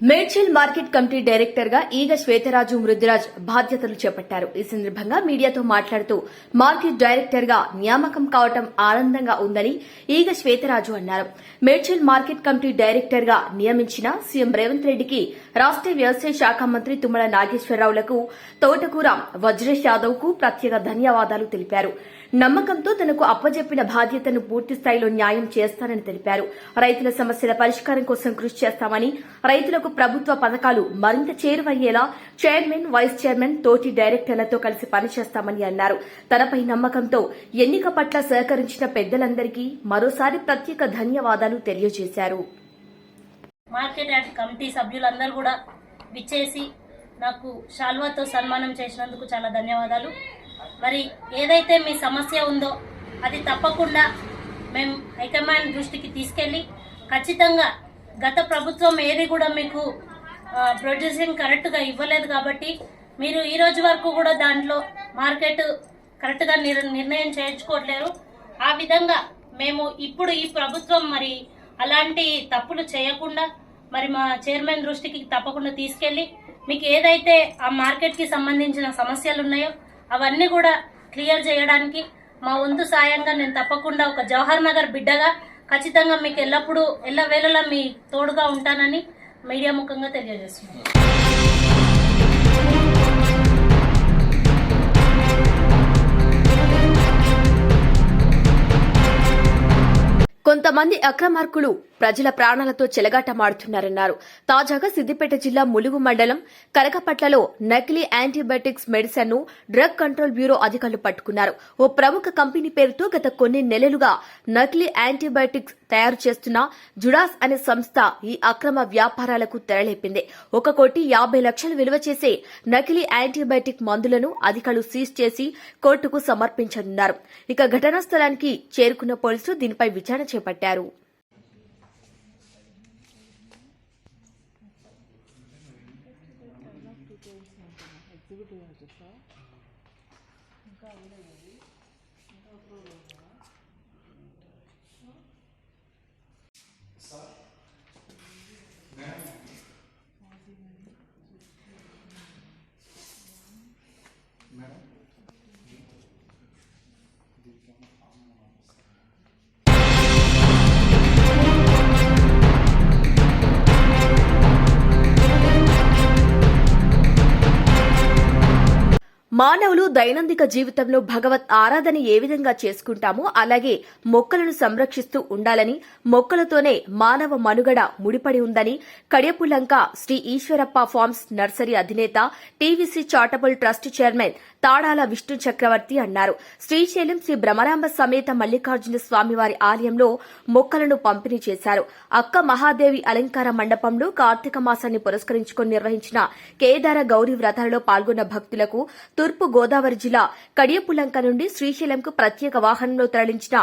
Medchal market committee డైరెక్టర్గా ఈగ శ్వేతరాజు మృదురాజ్ బాధ్యతలు చేపట్టారు. ఈ సందర్భంగా మీడియాతో మాట్లాడుతూ మార్కెట్ డైరెక్టర్గా నియామకం కావటం ఆనందంగా ఉందని ఈగ శ్వేతరాజు అన్నారు. మేడ్చల్ మార్కెట్ కమిటీ డైరెక్టర్గా నియమించిన సీఎం రేవంత్ రెడ్డికి రాష్ట్ర వ్యవసాయ శాఖ మంత్రి తుమ్మల నాగేశ్వరరావులకు తోటకూర వజ్రేష్ యాదవ్కు ప్రత్యేక ధన్యవాదాలు తెలిపారు. నమ్మకంతో తనకు అప్పజెప్పిన బాధ్యతను పూర్తి స్థాయిలో న్యాయం చేస్తానని తెలిపారు. రైతుల సమస్యల పరిష్కారం కోసం కృషి చేస్తామని రైతులకు ప్రభుత్వ పథకాలు మరింత చేరువయ్యేలా చైర్మన్ వైస్ చైర్మన్ తోటి డైరెక్టర్లతో కలిసి పనిచేస్తామని అన్నారు. తనపై నమ్మకంతో ఎన్నిక పట్ల సహకరించిన పెద్దలందరికీ మరోసారి ప్రత్యేక ధన్యవాదాలు తెలియజేశారు. మార్కెట్ యార్డ్ కమిటీ సభ్యులందరూ కూడా విచ్చేసి నాకు శాల్వాతో సన్మానం చేసినందుకు చాలా ధన్యవాదాలు. మరి ఏదైతే మీ సమస్య ఉందో అది తప్పకుండా మేము హైకమాండ్ దృష్టికి తీసుకెళ్ళి ఖచ్చితంగా గత ప్రభుత్వం ఏది కూడా మీకు ప్రొడ్యూసింగ్ కరెక్ట్గా ఇవ్వలేదు కాబట్టి మీరు ఈ రోజు వరకు కూడా దాంట్లో మార్కెట్ కరెక్ట్గా నిర్ నిర్ణయం చేయించుకోవట్లేరు. ఆ విధంగా మేము ఇప్పుడు ఈ ప్రభుత్వం మరి అలాంటి తప్పులు చేయకుండా మరి మా చైర్మన్ దృష్టికి తప్పకుండా తీసుకెళ్ళి మీకు ఏదైతే ఆ మార్కెట్కి సంబంధించిన సమస్యలు ఉన్నాయో అవన్నీ కూడా క్లియర్ చేయడానికి మా వంతు సాయంగా నేను తప్పకుండా ఒక జవహర్ నగర్ బిడ్డగా ఖచ్చితంగా మీకు ఎల్లప్పుడూ ఎల్లవేళలా మీ తోడుగా ఉంటానని మీడియా ముఖంగా తెలియజేస్తున్నాను. కొంతమంది అక్రమార్కులు ప్రజల ప్రాణాలతో చెలగాటమాడుతున్నారన్నారు. తాజాగా సిద్దిపేట జిల్లా ములుగు మండలం కరకపట్లలో నకిలీ యాంటీబయాటిక్స్ మెడిసిన్ను డ్రగ్ కంట్రోల్ బ్యూరో అధికారులు పట్టుకున్నారు. ఓ ప్రముఖ కంపెనీ పేరుతో గత కొన్ని నెలలుగా నకిలీ యాంటీబయాటిక్స్ తయారు చేస్తున్న జుడాస్ అనే సంస్థ ఈ అక్రమ వ్యాపారాలకు తెరలేపింది. ఒక కోటి యాభై లక్షలు విలువ చేసే నకిలీ యాంటీబయాటిక్ మందులను అధికారులు సీజ్ చేసి కోర్టుకు సమర్పించనున్నారు. ఇక ఘటనా స్థలానికి చేరుకున్న పోలీసులు దీనిపై విచారణ చేపట్టారు. మానవులు దైనందిక జీవితంలో భగవత్ ఆరాధన ఏ విధంగా చేసుకుంటామో అలాగే మొక్కలను సంరక్షిస్తూ ఉండాలని మొక్కలతోనే మానవ మనుగడ ముడిపడి ఉందని కడియపులంక శ్రీ ఈశ్వరప్ప ఫార్మ్స్ నర్సరీ అధినేత TVC charitable trust chairman Tadala Vishnu Chakravarthi అన్నారు. శ్రీశైలం శ్రీ భ్రమరాంబ సమేత మల్లికార్జున స్వామివారి ఆలయంలో మొక్కలను పంపిణీ చేశారు. అక్క మహాదేవి అలంకార మండపంలో కార్తీక మాసాన్ని పురస్కరించుకుని నిర్వహించిన కేదార గౌరీ వ్రతాలలో పాల్గొన్న భక్తులకు తూర్పు గోదావరి జిల్లా కడియపులంక నుండి శ్రీశైలంకు ప్రత్యేక వాహనంలో తరలించిన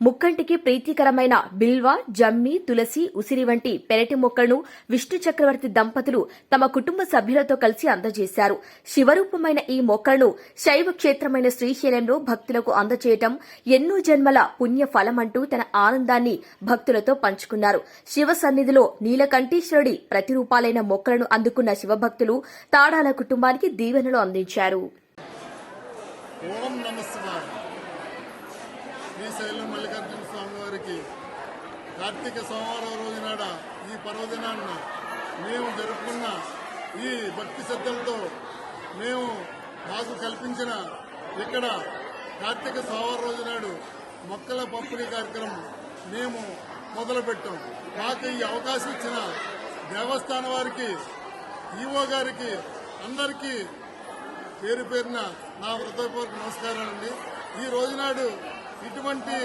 ముక్కంటికి ప్రీతికరమైన బిల్వ జమ్మి తులసి ఉసిరి వంటి పెరటి మొక్కలను విష్ణు చక్రవర్తి దంపతులు తమ కుటుంబ సభ్యులతో కలిసి అందజేశారు. శివరూపమైన ఈ మొక్కలను శైవ క్షేత్రమైన శ్రీశైలంలో భక్తులకు అందజేయటం ఎన్నో జన్మల పుణ్య ఫలమంటూ తన ఆనందాన్ని భక్తులతో పంచుకున్నారు. శివ సన్నిధిలో నీలకంఠేశ్వరుడి ప్రతిరూపాలైన మొక్కలను అందుకున్న శివభక్తులు తాడాల కుటుంబానికి దీవెనలు అందించారు. ఓం నమ శివాయ శ్రీశైలం మల్లికార్జున స్వామి వారికి కార్తీక సోమవారం రోజు నాడ ఈ పర్వదినాన్న మేము జరుపుకున్న ఈ భక్తి శ్రద్ధలతో మేము మాకు కల్పించిన ఇక్కడ కార్తీక సోమవారం రోజు నాడు మొక్కల పంపిణీ కార్యక్రమం మేము మొదలుపెట్టాం. మాకు ఈ అవకాశం ఇచ్చిన దేవస్థానం వారికి ఈవో గారికి అందరికీ పేరు పేరున నా హృదయపూర్వక నమస్కారాలండి. ఈ రోజునాడు ఇటువంటి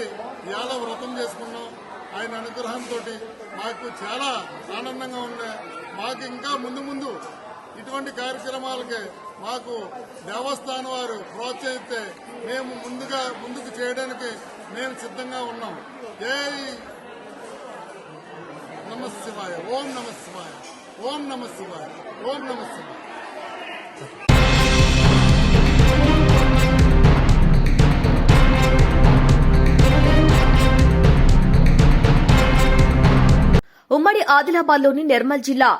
యాద వ్రతం చేసుకున్నాం. ఆయన అనుగ్రహంతో మాకు చాలా ఆనందంగా ఉన్నాయి మాకు ఇంకా ముందు ముందు ఇటువంటి కార్యక్రమాలకి మాకు దేవస్థానం వారు ప్రోత్సహిస్తే మేము ముందుగా ముందుకు చేయడానికి మేము సిద్ధంగా ఉన్నాం. జై నమ శివాయ. ఓం నమ శివాయ. ఓం నమ శివాయ. ఓం నమ ఆదిలాబాద్లోని నిర్మల్ జిల్లా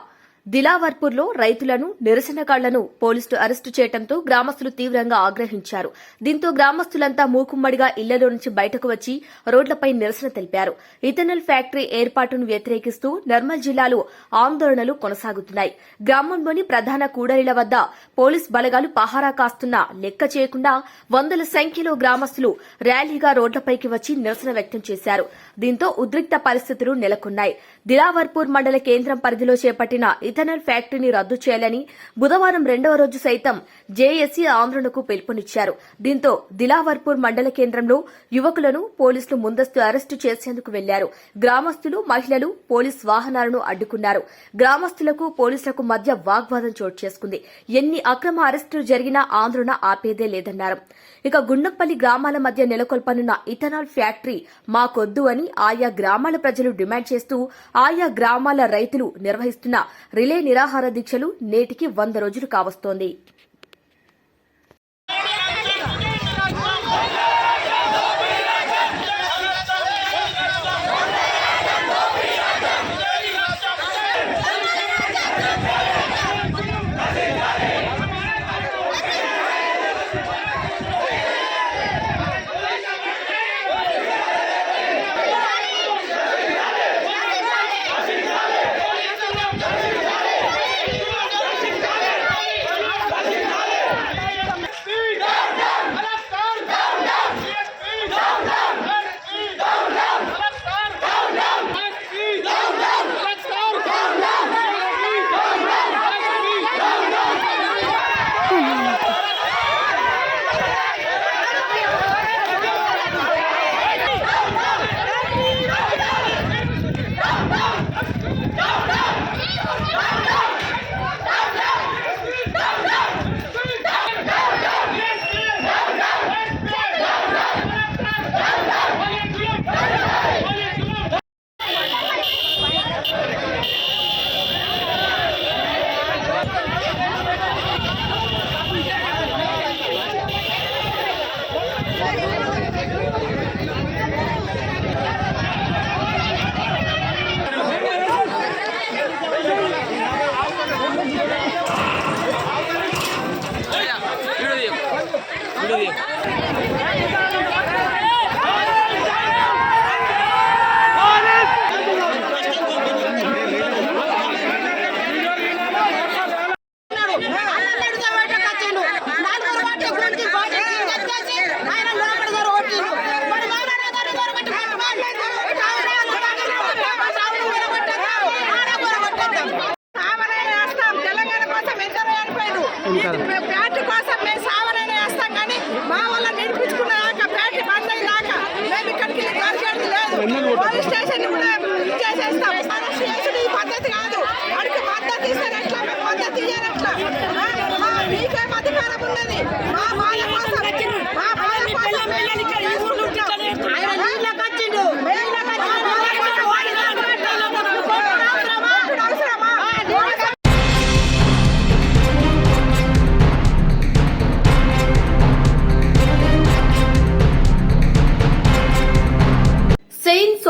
దిలావర్పూర్లో రైతులను నిరసనకాళ్ళను పోలీసులు అరెస్టు చేయడంతో గ్రామస్తులు తీవ్రంగా ఆగ్రహించారు. దీంతో గ్రామస్తులంతా మూకుమ్మడిగా ఇళ్ళలో నుంచి బయటకు వచ్చి రోడ్లపై నిరసన తెలిపారు. ఇథనల్ ఫ్యాక్టరీ ఏర్పాటును వ్యతిరేకిస్తూ నిర్మల్ జిల్లాలో ఆందోళనలు కొనసాగుతున్నాయి. గ్రామంలోని ప్రధాన కూడలిల వద్ద పోలీస్ బలగాలు పహారా కాస్తున్నా లెక్క చేయకుండా వందల సంఖ్యలో గ్రామస్తులు ర్యాలీగా రోడ్లపైకి వచ్చి నిరసన వ్యక్తం చేశారు. దీంతో ఉద్రిక్త పరిస్థితులు నెలకొన్నాయి. దిలావర్పూర్ మండల కేంద్రం పరిధిలో చేపట్టిన ఇథనల్ ఫ్యాక్టరీని రద్దు చేయాలని బుధవారం రెండవ రోజు సైతం జేఏసీ ఆందోళనకు పిలుపునిచ్చారు. దీంతో దిలావర్పూర్ మండల కేంద్రంలో యువకులను పోలీసులు ముందస్తు అరెస్టు చేసేందుకు వెళ్ళారు. గ్రామస్తులు మహిళలు పోలీస్ వాహనాలను అడ్డుకున్నారు. గ్రామస్తులకు పోలీసులకు మధ్య వాగ్వాదం చోటు చేసుకుంది. ఎన్ని అక్రమ అరెస్టులు జరిగినా ఆందోళన ఆపేదే లేదన్నారు. ఇక గుండంపల్లి గ్రామాల మధ్య నెలకొల్పనున్న ఇథనాల్ ఫ్యాక్టరీ మాకొద్దు అని ఆయా గ్రామాల ప్రజలు డిమాండ్ చేస్తూ ఆయా గ్రామాల రైతులు నిర్వహిస్తున్న రిలే నిరాహార దీక్షలు నేటికి వంద రోజులు కావస్తోంది.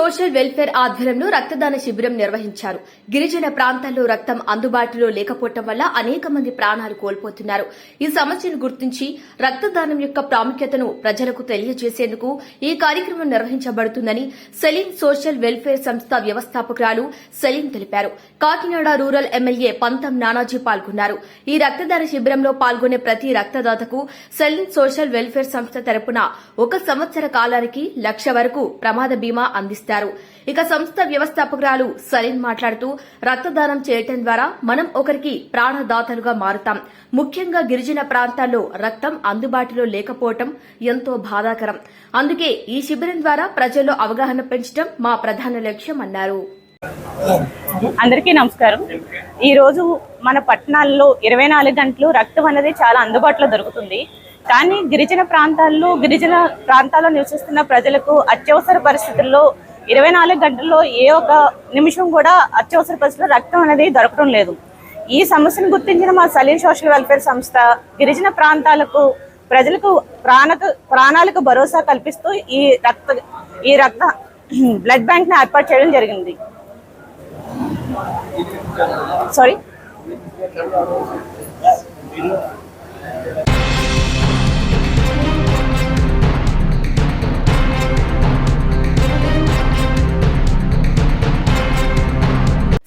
సోషల్ వెల్ఫేర్ ఆధ్వర్యంలో రక్తదాన శిబిరం నిర్వహించారు. గిరిజన ప్రాంతాల్లో రక్తం అందుబాటులో లేకపోవటం వల్ల అనేక మంది ప్రాణాలు కోల్పోతున్నారు. ఈ సమస్యను గుర్తించి రక్తదానం యొక్క ప్రాముఖ్యతను ప్రజలకు తెలియజేసేందుకు ఈ కార్యక్రమం నిర్వహించబడుతుందని సెలిన్ సోషల్ వెల్ఫేర్ సంస్థ వ్యవస్థాపకురాలు సెలీం తెలిపారు. కాకినాడ రూరల్ ఎమ్మెల్యే పంతం నానాజీ పాల్గొన్నారు. ఈ రక్తదాన శిబిరంలో పాల్గొనే ప్రతి రక్తదాతకు సెలిన్ సోషల్ వెల్ఫేర్ సంస్థ తరపున ఒక సంవత్సర కాలానికి లక్ష వరకు ప్రమాద బీమా అందిస్తారు. ఇక సంస్థ వ్యవస్థాపకురాలు సలీన్ మాట్లాడుతూ రక్తదానం చేయటం ద్వారా మనం ఒకరికి ప్రాణదాతలుగా మారుతాం. ముఖ్యంగా గిరిజన ప్రాంతాల్లో రక్తం అందుబాటులో లేకపోవటం ఎంతో బాధాకరం. అందుకే ఈ శిబిరం ద్వారా ప్రజల్లో అవగాహన పెంచడం మా ప్రధాన లక్ష్యం అన్నారు. అందరికీ నమస్కారం. ఈ రోజు మన పట్టణాల్లో ఇరవై నాలుగు గంటలు రక్తం అనేది చాలా అందుబాటులో దొరుకుతుంది. కానీ గిరిజన ప్రాంతాల్లో గిరిజన ప్రాంతాల్లో నివసిస్తున్న ప్రజలకు అత్యవసర పరిస్థితుల్లో ఇరవై నాలుగు గంటల్లో ఏ ఒక నిమిషం కూడా అత్యవసర పరిస్థితుల్లో రక్తం అనేది దొరకడం లేదు. ఈ సమస్యను గుర్తించిన మా సలీం సోషల్ వెల్ఫేర్ సంస్థ గిరిజన ప్రాంతాలకు ప్రజలకు ప్రాణకు ప్రాణాలకు భరోసా కల్పిస్తూ ఈ రక్త ఈ రక్త బ్లడ్ బ్యాంక్ని ఏర్పాటు చేయడం జరిగింది. సారీ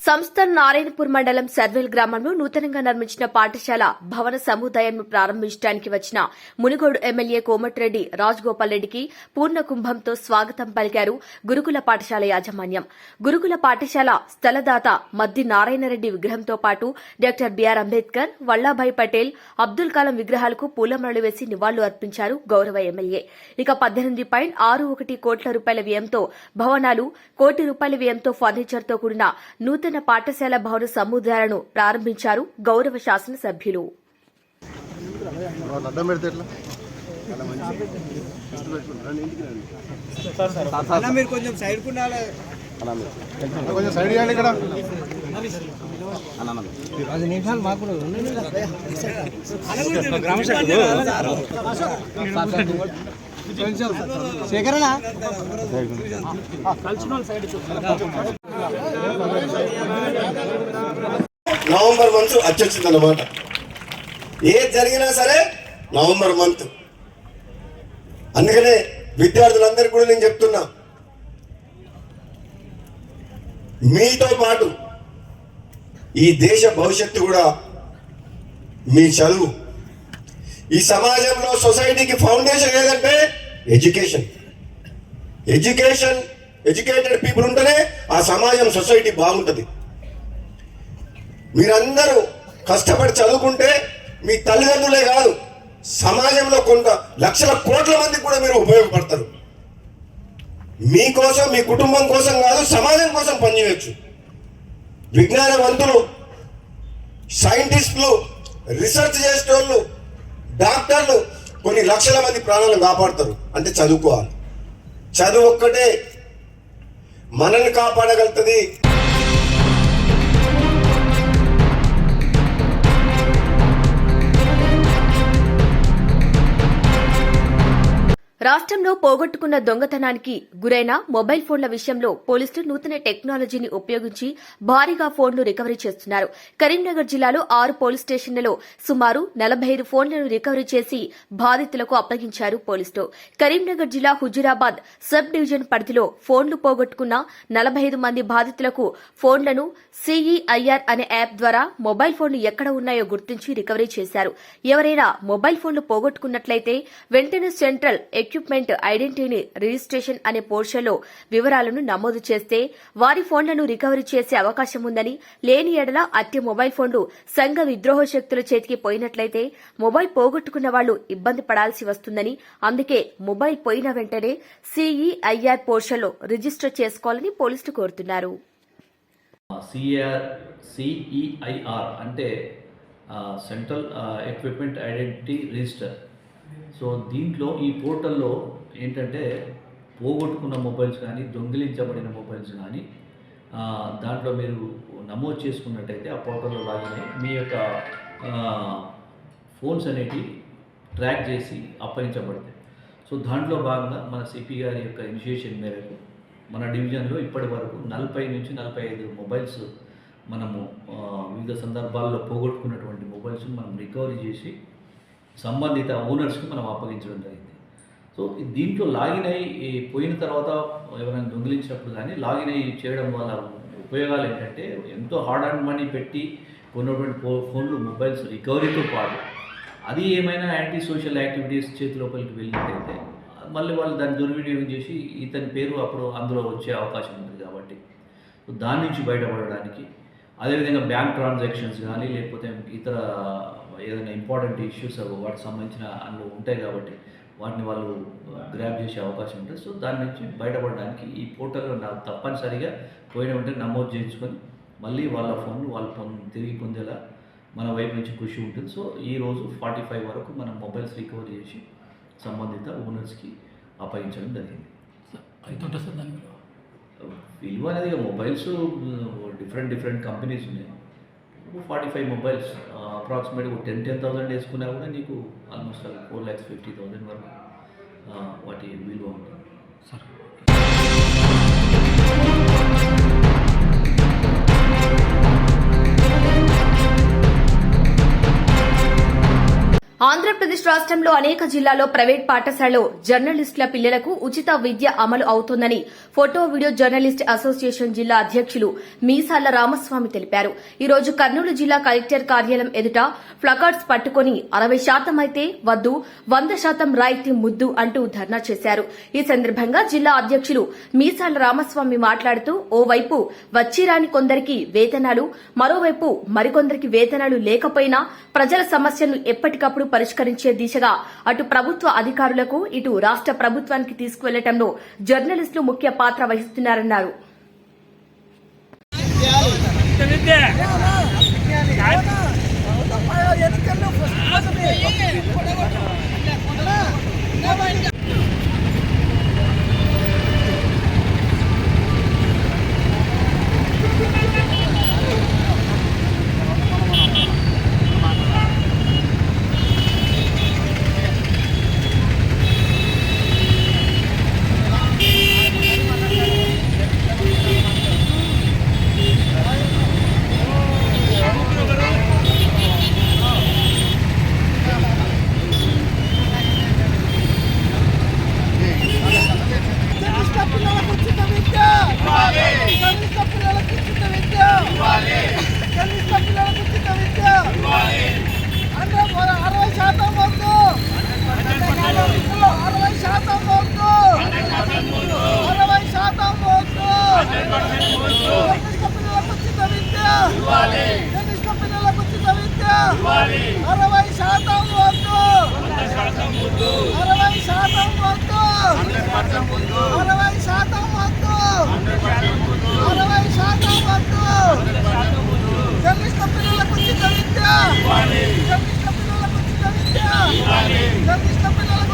సంస్థ నారాయణపూర్ మండలం సర్వేల్ గ్రామంలో నూతనంగా నిర్మించిన పాఠశాల భవన సముదాయాన్ని ప్రారంభించడానికి వచ్చిన మునుగోడు ఎమ్మెల్యే కోమటిరెడ్డి రాజగోపాల్ రెడ్డికి పూర్ణ కుంభంతో స్వాగతం పలికారు గురుకుల పాఠశాల యాజమాన్యం. గురుకుల పాఠశాల స్థలదాత మద్ది నారాయణరెడ్డి విగ్రహంతో పాటు డాక్టర్ బిఆర్ అంబేద్కర్ వల్లాభాయ్ పటేల్ అబ్దుల్ కలాం విగ్రహాలకు పూలమరలు వేసి నివాళులు అర్పించారు గౌరవ ఎమ్మెల్యే. ఇక పద్దెనిమిది పాయింట్ ఆరు ఒకటి కోట్ల రూపాయల వ్యయంతో భవనాలు కోటి రూపాయల వ్యయంతో ఫర్నిచర్తో కూడిన నూతన పాఠశాల భవన సముదాయాలను ప్రారంభించారు గౌరవ శాసనసభ్యులు. శేఖరణ నవంబర్ మంత్ అచ్చొచ్చింది అనమాట ఏది జరిగినా సరే నవంబర్ మంత్. అందుకనే విద్యార్థులందరికీ కూడా నేను చెప్తున్నా. మీతో పాటు ఈ దేశ భవిష్యత్తు కూడా మీ చదువు. ఈ సమాజంలో సొసైటీకి ఫౌండేషన్ ఏదంటే ఎడ్యుకేషన్. ఎడ్యుకేషన్ ఎడ్యుకేటెడ్ పీపుల్ ఉంటేనే ఆ సమాజం సొసైటీ బాగుంటుంది. మీరందరూ కష్టపడి చదువుకుంటే మీ తల్లిదండ్రులే కాదు సమాజంలో కొంత లక్షల కోట్ల మందికి కూడా మీరు ఉపయోగపడతారు. మీకోసం మీ కుటుంబం కోసం కాదు సమాజం కోసం పనిచేయచ్చు. విజ్ఞానవంతులు సైంటిస్టులు రీసెర్చ్ చేసేటోళ్ళు డాక్టర్లు కొన్ని లక్షల మంది ప్రాణాలను కాపాడతారు. అంటే చదువుకోవాలి. చదువు ఒక్కటే మనల్ని కాపాడగలుగుతుంది. రాష్ట్రంలో పోగొట్టుకున్న దొంగతనానికి గురైన మొబైల్ ఫోన్ల విషయంలో పోలీసులు నూతన టెక్నాలజీని ఉపయోగించి భారీగా ఫోన్లు రికవరీ చేస్తున్నారు. కరీంనగర్ జిల్లాలో ఆరు పోలీస్ స్టేషన్లలో సుమారు నలభై ఐదు ఫోన్లను రికవరీ చేసి బాధితులకు అప్పగించారు పోలీసులు. కరీంనగర్ జిల్లా హుజురాబాద్ సబ్ డివిజన్ పరిధిలో ఫోన్లు పోగొట్టుకున్న నలభై ఐదు మంది బాధితులకు ఫోన్లను సిఈఐఆర్ అనే యాప్ ద్వారా మొబైల్ ఫోన్లు ఎక్కడ ఉన్నాయో గుర్తించి రికవరీ చేశారు. ఎవరైనా మొబైల్ ఫోన్లు పోగొట్టుకున్నట్లయితే వెంటనే సెంట్రల్ ఎక్విప్మెంట్ ఐడెంటిటీ రిజిస్ట్రేషన్ అనే పోర్షన్లో వివరాలను నమోదు చేస్తే వారి ఫోన్లను రికవరీ చేసే అవకాశం ఉందని లేని ఎడల అట్టి మొబైల్ ఫోన్లు సంఘ విద్రోహ శక్తుల చేతికి పోయినట్లయితే మొబైల్ పోగొట్టుకున్న వాళ్ళు ఇబ్బంది పడాల్సి వస్తుందని అందుకే మొబైల్ పోయిన వెంటనే సీఈఐఆర్ పోర్షన్లో రిజిస్టర్ చేసుకోవాలని పోలీసులు కోరుతున్నారు. సిఆర్ సిఈఐఆర్ అంటే central equipment identity register. So దీంట్లో ఈ పోర్టల్లో ఏంటంటే పోగొట్టుకున్న మొబైల్స్ కానీ దొంగిలించబడిన మొబైల్స్ కానీ దాంట్లో మీరు నమోదు చేసుకున్నట్టయితే ఆ పోర్టల్లో లాగిన్ అయ్యి మీ యొక్క ఫోన్స్ అనేటివి ట్రాక్ చేసి అప్పగించబడతాయి. సో దాంట్లో భాగంగా మన సిపి గారి యొక్క ఇనిషియేషన్ మేరకు మన డివిజన్లో ఇప్పటి వరకు నలభై నుంచి నలభై ఐదు మొబైల్స్ మనము వివిధ సందర్భాల్లో పోగొట్టుకున్నటువంటి మొబైల్స్ మనం రికవరీ చేసి సంబంధిత ఓనర్స్కి మనం అప్పగించడం జరిగింది. సో దీంట్లో లాగిన్ అయి పోయిన తర్వాత ఎవరైనా దొంగిలించినప్పుడు కానీ లాగిన్ అయ్యి చేయడం వల్ల ఉపయోగాలు ఏంటంటే ఎంతో హార్డ్ అండ్ మనీ పెట్టి కొన్నటువంటి ఫో ఫోన్లు మొబైల్స్ రికవరీతో పాటు అది ఏమైనా యాంటీ సోషల్ యాక్టివిటీస్ చేతి లోపలికి వెళ్ళినట్టయితే మళ్ళీ వాళ్ళు దాన్ని దుర్వినియోగం చేసి ఇతని పేరు అప్పుడు అందులో వచ్చే అవకాశం ఉంది కాబట్టి. దాని నుంచి బయటపడడానికి అదేవిధంగా బ్యాంక్ ట్రాన్సాక్షన్స్ కానీ లేకపోతే ఇతర ఏదైనా ఇంపార్టెంట్ ఇష్యూస్ వాటికి సంబంధించిన అందులో ఉంటాయి కాబట్టి వాటిని వాళ్ళు గ్రాప్ చేసే అవకాశం ఉంటుంది. సో దాని నుంచి బయటపడడానికి ఈ పోర్టల్లో నాకు తప్పనిసరిగా పోయిన వెంటనే నమోదు చేయించుకొని మళ్ళీ వాళ్ళ ఫోన్లు వాళ్ళు పొంద తిరిగి పొందేలా మన వైపు నుంచి కృషి ఉంటుంది. సో ఈ రోజు ఫార్టీ ఫైవ్ వరకు మనం మొబైల్స్ రికవర్ చేసి సంబంధిత ఓనర్స్కి అప్పగించడం జరిగింది. విలువ? అనేది మొబైల్స్ డిఫరెంట్ డిఫరెంట్ కంపెనీస్ ఉన్నాయి. ఫార్టీ ఫైవ్ మొబైల్స్ అప్రాక్సిమేట్గా టెన్ టెన్ థౌసండ్ వేసుకున్నా కూడా నీకు almost four lakhs fifty thousand వరకు వాటి విలువ ఉంటుంది. ఆంధ్రప్రదేశ్ రాష్ట్రంలో అనేక జిల్లాల్లో ప్రైవేట్ పాఠశాలలో జర్నలిస్టుల పిల్లలకు ఉచిత విద్య అమలు అవుతోందని ఫోటో వీడియో జర్నలిస్ట్ అసోసియేషన్ జిల్లా అధ్యక్షులు మీసాల రామస్వామి తెలిపారు. ఈ రోజు కర్నూలు జిల్లా కలెక్టర్ కార్యాలయం ఎదుట ప్లకార్డ్స్ పట్టుకుని అరవై శాతం అయితే వద్దు వంద శాతం రాయితీ ముద్దు అంటూ ధర్నా చేశారు. ఈ సందర్భంగా జిల్లా అధ్యక్షులు మీసాల రామస్వామి మాట్లాడుతూ ఓవైపు వచ్చిరాని కొందరికి వేతనాలు మరోవైపు మరికొందరికి వేతనాలు లేకపోయినా ప్రజల సమస్యలను ఎప్పటికప్పుడు పరిష్కరించే దిశగా అటు ప్రభుత్వ అధికారులకు ఇటు రాష్ట ప్రభుత్వానికి తీసుకువెళ్ళటంలో జర్నలిస్టులు ముఖ్య పాత్ర వహిస్తున్నారన్నారు. జర్నలిస్ట్ పిల్లలకు ఉచిత విద్య జర్నలిస్ట్ పిల్లలకు ఉచిత విద్య జర్నలిస్ట్ పిల్లలకు ఉచిత విద్య అంటే మరి అరవై శాతం వద్దు అరవై శాతం వద్దు అరవై శాతం వద్దు జర్నలిస్ట్ పిల్లలకు ఉచిత విద్య జర్నలిస్ట్ పిల్లలకు ఉచిత విద్య అరవై శాతం వద్దు అరవై శాతం వద్దు అరవై శాతం వద్దు అరవై శాతం వద్దు జర్నలిస్ట్ పిల్లలకు ఉచిత విద్య జర్నలిస్ట్ పిల్లలకు ఉచిత విద్య జర్నలిస్ట్ పిల్లలకు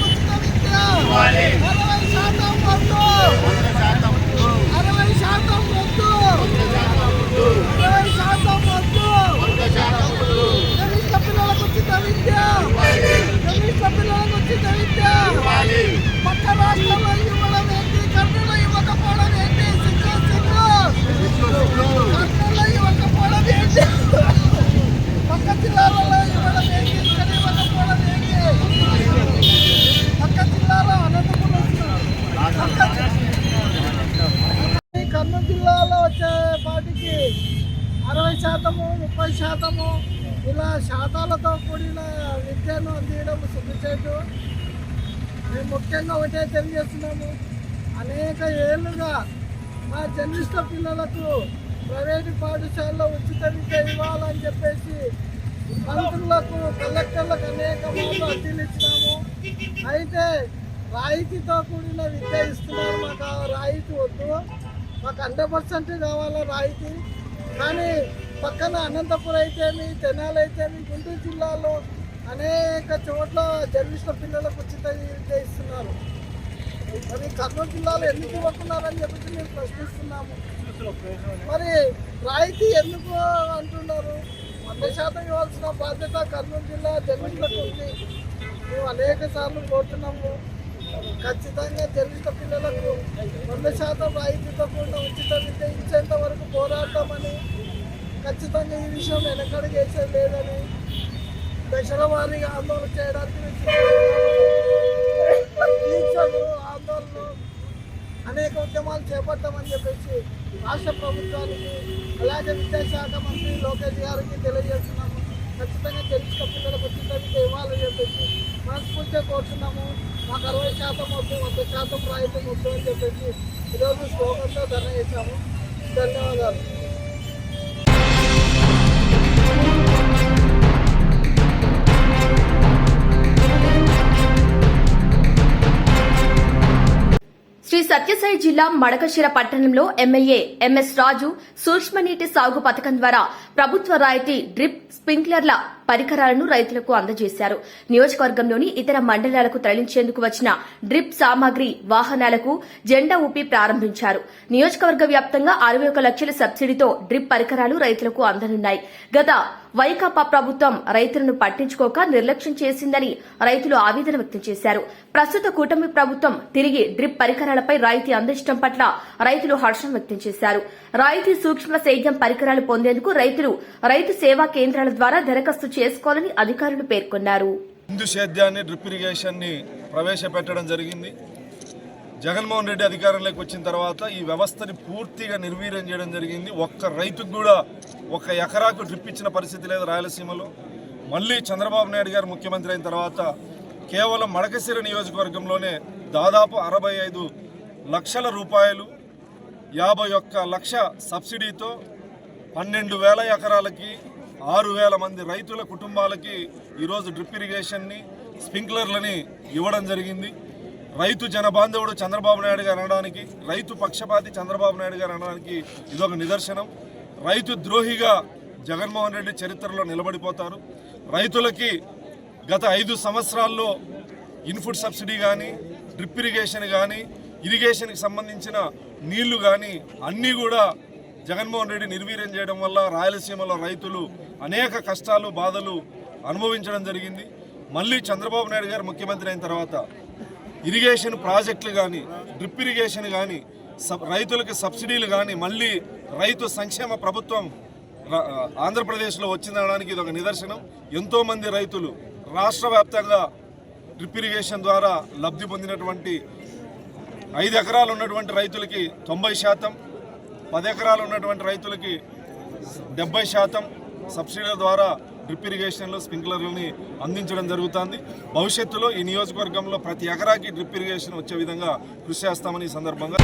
ఉచిత విద్య జర్నలిస్ట్ పిల్లలకు ఉచిత విద్య అరవై శాతం వద్దు అరవై శాతం వద్దు అరవై శాతం వద్దు జర్నలిస్ట్ పిల్లలకు ఉచిత విద్య జర్నలిస్ట్ పిల్లలకు ఉచిత విద్య పక్క రాష్ట్రంలో ఇవ్వడం ఏంటి కర్నూలు ఇవ్వకపోవడం ఏంటి సిగ్గు సిగ్గు కర్నూలు ఇవ్వకపోవడం ఏంటి పక్క జిల్లాలలో ఇవ్వడం ఏంటి ఇక్కడ ఇవ్వకపోవడం ఏంటి పక్క జిల్లాలో అనంతపురం పక్క ఈ కర్నూలు జిల్లాలో వచ్చే పాటికి అరవై శాతము ముప్పై శాతము ఇలా శాతాలతో కూడిన విద్యను అందించడం సుఖచేటు మేము ముఖ్యంగా ఒకటే తెలియజేస్తున్నాము. అనేక ఏళ్ళుగా మా జర్నలిస్ట్ పిల్లలకు ప్రైవేటు పాఠశాలలో ఉచిత విద్య ఇవ్వాలని చెప్పేసి మంత్రులకు కలెక్టర్లకు అనేక మార్లు అర్జీలు ఇచ్చినాము. అయితే రాయితీతో కూడిన విద్య ఇస్తున్నారు. మాకు రాయితీ వద్దు. మాకు హండ్రెడ్ పర్సెంట్ కావాలా రాయితీ? కానీ పక్కన అనంతపురం అయితేమి తెనాలి అయితేమి గుంటూరు జిల్లాలో అనేక చోట్ల జర్నలిస్టుల పిల్లలకు ఉచిత విద్య ఇస్తున్నారు. మరి కర్నూలు జిల్లాలో ఎందుకు ఇవ్వకున్నారని చెప్పేసి మేము ప్రశ్నిస్తున్నాము. మరి రాయితీ ఎందుకు అంటున్నారు? వంద శాతం ఇవ్వాల్సిన బాధ్యత కర్నూలు జిల్లా జర్నలిస్టులకు ఉంది. మేము అనేక సార్లు కోరుతున్నాము. ఖచ్చితంగా తెలుగు పిల్లలకు వంద శాతం రాయితీతో కూడిన ఉచిత విద్య ఇచ్చేంత వరకు పోరాడతామని ఖచ్చితంగా ఈ విషయం వెనకడ చేసేది లేదని దశల వారీగా ఆందోళన చేయడానికి దీక్షలు ఆందోళనలు అనేక ఉద్యమాలు చేపట్టామని చెప్పేసి రాష్ట్ర ప్రభుత్వానికి అలాగే విద్యాశాఖ మంత్రి లోకేష్ గారికి తెలియజేస్తున్నాము ఖచ్చితంగా తెలుసుక పిల్లలకు ఉచిత విద్య ఇవ్వాలని చెప్పేసి మనస్ఫూర్తిగా కోరుతున్నాము. మాకు అరవై శాతం వద్దు వంద శాతం రాయితీ వద్దు అని చెప్పేసి ఈరోజు స్లోగన్తో ధర్నా చేశాము. ధన్యవాదాలు. సత్యసాయి జిల్లా మడకశిర పట్టణంలో ఎమ్మెల్యే ఎంఎస్ రాజు సూక్ష్మనీటి సాగు పథకం ద్వారా ప్రభుత్వ రాయితీ డ్రిప్ స్ప్రింక్లర్ల పరికరాలను రైతులకు అందజేశారు. నియోజకవర్గంలోని ఇతర మండలాలకు తరలించేందుకు వచ్చిన డ్రిప్ సామాగ్రి వాహనాలకు జెండా ఊపి ప్రారంభించారు. నియోజకవర్గ వ్యాప్తంగా అరవై ఒక లక్షల సబ్సిడీతో డ్రిప్ పరికరాలు రైతులకు అందనున్నాయి. గత వైకాపా ప్రభుత్వం రైతులను పట్టించుకోక నిర్లక్ష్యం చేసిందని రైతులు ఆవేదన వ్యక్తం చేశారు. ప్రస్తుత కూటమి ప్రభుత్వం తిరిగి డ్రిప్ పరికరాలపై రాయితీ అందించడం పట్ల రైతులు హర్షం వ్యక్తం చేశారు. రాయితీ సూక్ష్మ సేద్యం పరికరాలు పొందేందుకు రైతులు రైతు సేవా కేంద్రాల ద్వారా దరఖాస్తు చేసుకోవాలని అధికారులు పేర్కొన్నారు. బిందు సేద్యాన్ని డ్రిప్ ఇరిగేషన్ని ప్రవేశపెట్టడం జరిగింది. జగన్మోహన్ రెడ్డి అధికారంలోకి వచ్చిన తర్వాత ఈ వ్యవస్థని పూర్తిగా నిర్వీర్యం చేయడం జరిగింది. ఒక్క రైతుకు కూడా ఒక ఎకరాకు డ్రిప్ ఇచ్చిన పరిస్థితి లేదు రాయలసీమలో. మళ్ళీ చంద్రబాబు నాయుడు గారు ముఖ్యమంత్రి అయిన తర్వాత కేవలం మడకశిర నియోజకవర్గంలోనే దాదాపు అరవై ఐదు లక్షల రూపాయలు యాభై ఒక్క లక్ష సబ్సిడీతో పన్నెండు వేల ఎకరాలకి ఆరు వేల మంది రైతుల కుటుంబాలకి ఈరోజు డ్రిప్ ఇరిగేషన్ని స్ప్రింక్లర్లని ఇవ్వడం జరిగింది. రైతు జనబాంధవుడు చంద్రబాబు నాయుడు గారు అనడానికి రైతు పక్షపాతి చంద్రబాబు నాయుడు గారు అనడానికి ఇదొక నిదర్శనం. రైతు ద్రోహిగా జగన్మోహన్ రెడ్డి చరిత్రలో నిలబడిపోతారు. రైతులకి గత ఐదు సంవత్సరాల్లో ఇన్పుట్ సబ్సిడీ కానీ డ్రిప్ ఇరిగేషన్ కానీ ఇరిగేషన్కి సంబంధించిన నీళ్ళు కానీ అన్నీ కూడా జగన్మోహన్ రెడ్డి నిర్వీర్యం చేయడం వల్ల రాయలసీమలో రైతులు అనేక కష్టాలు బాధలు అనుభవించడం జరిగింది. మళ్ళీ చంద్రబాబు నాయుడు గారు ముఖ్యమంత్రి అయిన తర్వాత ఇరిగేషన్ ప్రాజెక్టులు కానీ డ్రిప్ ఇరిగేషన్ కానీ సబ్ సబ్సిడీలు కానీ మళ్ళీ రైతు సంక్షేమ ప్రభుత్వం ఆంధ్రప్రదేశ్లో వచ్చిందనడానికి ఇది ఒక నిదర్శనం. ఎంతోమంది రైతులు రాష్ట్ర వ్యాప్తంగా డ్రిప్ ఇరిగేషన్ ద్వారా లబ్ధి పొందినటువంటి ఐదు ఎకరాలు ఉన్నటువంటి రైతులకి తొంభై శాతం పది ఎకరాలు ఉన్నటువంటి రైతులకి డెబ్బై శాతం సబ్సిడీల ద్వారా డ్రిప్ ఇరిగేషన్లు స్ప్రింక్లర్లని అందించడం జరుగుతుంది. భవిష్యత్తులో ఈ నియోజకవర్గంలో ప్రతి ఎకరాకి డ్రిప్ ఇరిగేషన్ వచ్చే విధంగా కృషి చేస్తామని ఈ సందర్భంగా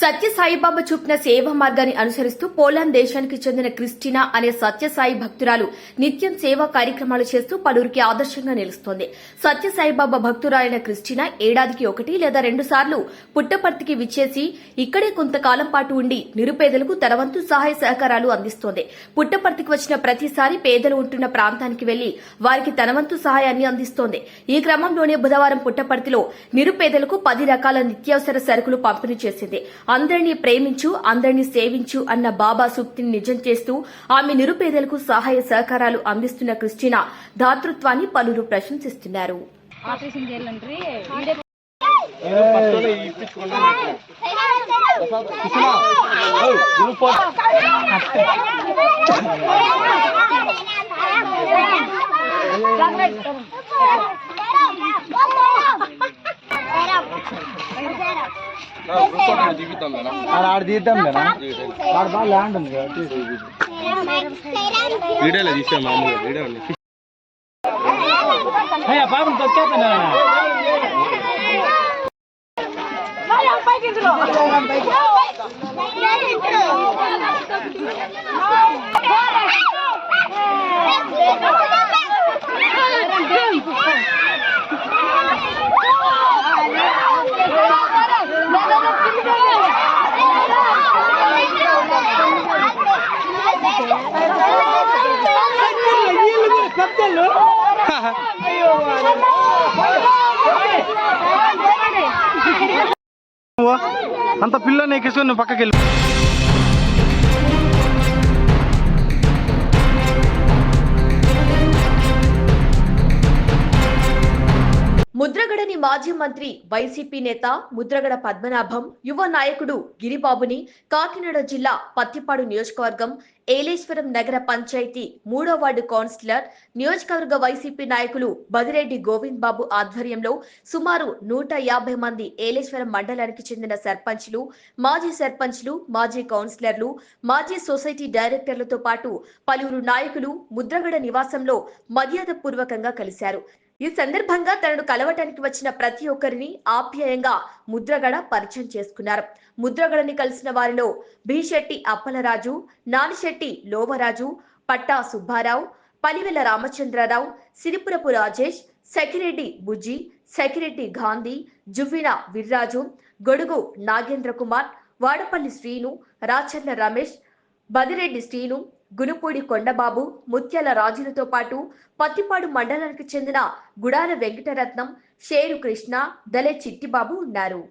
సత్యసాయిబాబా చూపిన సేవా మార్గాన్ని అనుసరిస్తూ పోలాండ్ దేశానికి చెందిన క్రిస్టినా అనే సత్యసాయి భక్తురాలు నిత్యం సేవా కార్యక్రమాలు చేస్తూ పలువురికి ఆదర్శంగా నిలుస్తోంది. సత్యసాయిబాబా భక్తురాలైన క్రిస్టినా ఏడాదికి ఒకటి లేదా రెండు సార్లు పుట్టపర్తికి విచ్చేసి ఇక్కడే కొంతకాలం పాటు ఉండి నిరుపేదలకు తనవంతు సహాయ సహకారాలు అందిస్తోంది. పుట్టపర్తికి వచ్చిన ప్రతిసారి పేదలు ఉంటున్న ప్రాంతానికి వెళ్ళి వారికి తనవంతు సహాయాన్ని అందిస్తోంది. ఈ క్రమంలోనే బుధవారం పుట్టపర్తిలో నిరుపేదలకు పది రకాల నిత్యావసర సరుకులు పంపిణీ చేసింది. అందరినీ ప్రేమించు అందరినీ సేవించు అన్న బాబా సూక్తిని నిజం చేస్తూ ఆమె నిరుపేదలకు సహాయ సహకారాలు అందిస్తున్న క్రిస్టినా దాతృత్వాన్ని పలువురు ప్రశంసిస్తున్నారు. ఆడ ఆడ తీద్దాం కదా ఆడ బాగా ల్యాండ్ ఉంది కదా తీసి. వీడియోలో తీసాం మామూలుగా వీడియో ఉంది అయ్యా పాపం తొక్కేస్తున్నా అంత పిల్లని ఎక్కించుకొని నువ్వు పక్కకి వెళ్ళి. ముద్రగడని మాజీ మంత్రి వైసీపీ నేత ముద్రగడ పద్మనాభం యువ నాయకుడు గిరిబాబుని కాకినాడ జిల్లా పత్తిపాడు నియోజకవర్గం ఏలేశ్వరం నగర పంచాయతీ మూడో వార్డు కౌన్సిలర్ నియోజకవర్గ వైసీపీ నాయకులు బదిరెడ్డి గోవింద్ బాబు ఆధ్వర్యంలో సుమారు నూట యాభై మంది ఏలేశ్వరం మండలానికి చెందిన సర్పంచ్లు మాజీ సర్పంచ్లు మాజీ కౌన్సిలర్లు మాజీ సొసైటీ డైరెక్టర్లతో పాటు పలువురు నాయకులు ముద్రగడ నివాసంలో మర్యాదపూర్వకంగా కలిశారు. ఈ సందర్భంగా తనను కలవటానికి వచ్చిన ప్రతి ఒక్కరిని ఆప్యాయంగా ముద్రగడ పరిచయం చేసుకున్నారు. ముద్రగడని కలిసిన వారిలో భీశెట్టి అప్పలరాజు నానిశెట్టి లోవరాజు పట్టా సుబ్బారావు పలివెల రామచంద్రరావు సిరిపురపు రాజేష్ సెకిరెడ్డి బుజ్జి సెకిరెడ్డి గాంధీ జువ్విన విర్రాజు గొడుగు నాగేంద్ర కుమార్ వాడపల్లి శ్రీను రాచర్ల రమేష్ బదిరెడ్డి శ్రీను గునుపూడి కొండబాబు ముత్యాల రాజులతో పాటు పత్తిపాడు మండలానికి చెందిన గుడాల వెంకటరత్నం షేరు కృష్ణ దలే చిట్టిబాబు ఉన్నారు.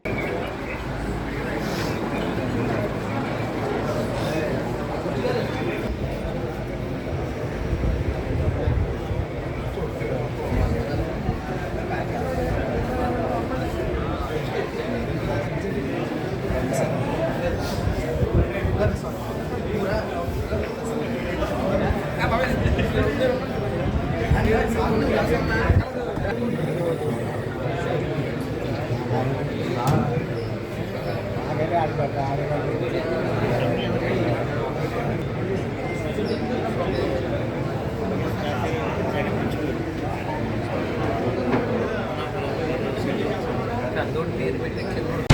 అందరూ పేరు పెట్టే